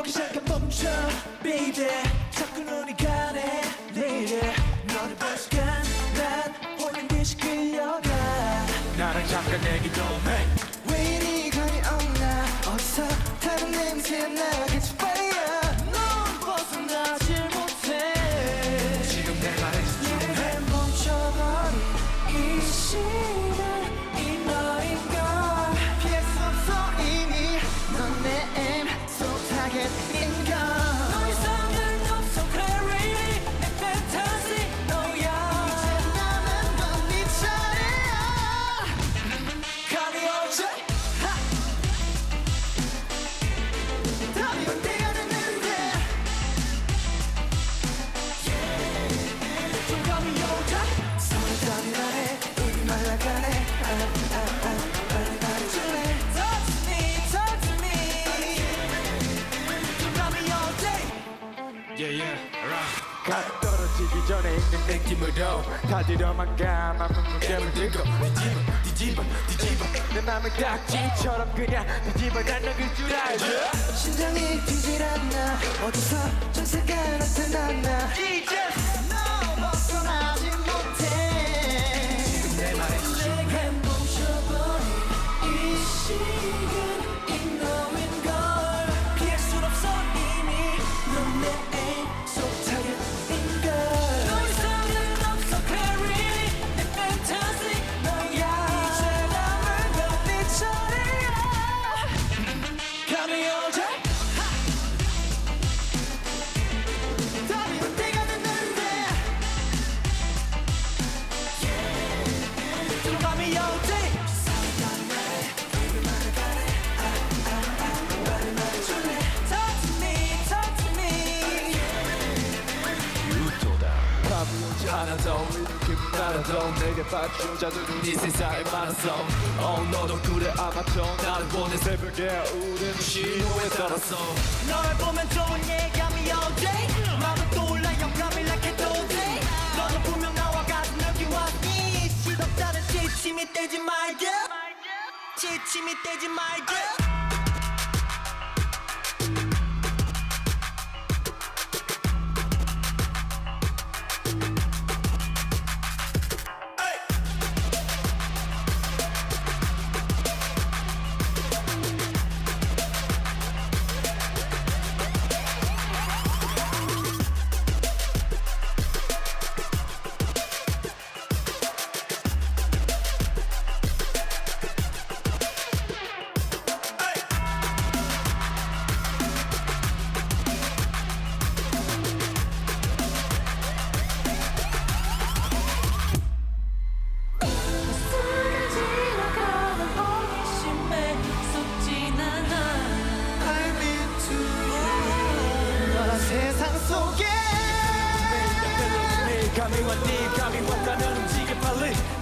오기 시작한 멈춰 baby. 자꾸 눈이 가네 lady 너를 볼 순간 난 홀린 듯이 끌려가. 나랑 잠깐 얘기 좀해. 왜 이리 감이 없나? 어디서 다른 냄새 나겠지 target Yeah yeah alright 가 떨어지기 전에 있는 느낌으로 다들어만 감아 문문gem을 들고 뒤집어 뒤집어 뒤집어. 내 맘을 딱지처럼 그냥 뒤집어 날려줄 줄 알죠 심장이 뛰질 않나. 어디서 전세가 나타났나 감이 오지 않아도 기분 나라도 내게 봐주자들은 이 세상에 많았어 어 너도 그래 아마도 나를 보내 새벽에 우린 신호에 따랐어 널 보면 좋은 예감이 오지 마음은 떠올라 영감이 너는 분명 나와 같은 느낌 왔니 시덥잖은 지침이 떼지 말게. 지침이 떼지 말게 세상 속에 네 감이 왔니? 감이 왔다면 움직여 빨리